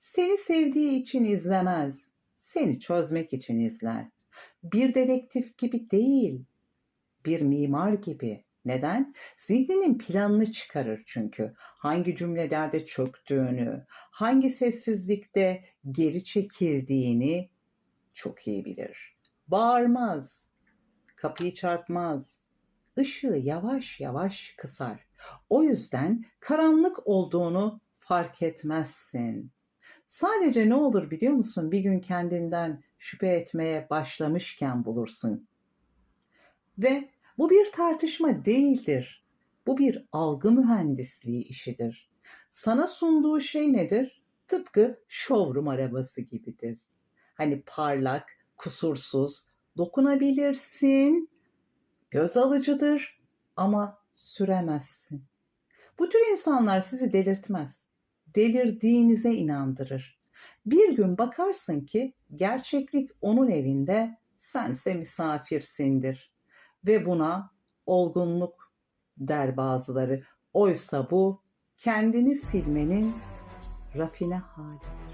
Seni sevdiği için izlemez. Seni çözmek için izler. Bir dedektif gibi değil. Bir mimar gibi. Neden? Zihninin planını çıkarır çünkü. Hangi cümlelerde çöktüğünü, hangi sessizlikte geri çekildiğini çok iyi bilir. Bağırmaz, kapıyı çarpmaz, ışığı yavaş yavaş kısar. O yüzden karanlık olduğunu fark etmezsin. Sadece ne olur biliyor musun? Bir gün kendinden şüphe etmeye başlamışken bulursun. Ve bu bir tartışma değildir. Bu bir algı mühendisliği işidir. Sana sunduğu şey nedir? Tıpkı showroom arabası gibidir. Hani parlak, kusursuz, dokunabilirsin, göz alıcıdır ama süremezsin. Bu tür insanlar sizi delirtmez. Delirdiğinize inandırır. Bir gün bakarsın ki gerçeklik onun evinde, sense misafirsindir. Ve buna olgunluk der bazıları. Oysa bu kendini silmenin rafine hali.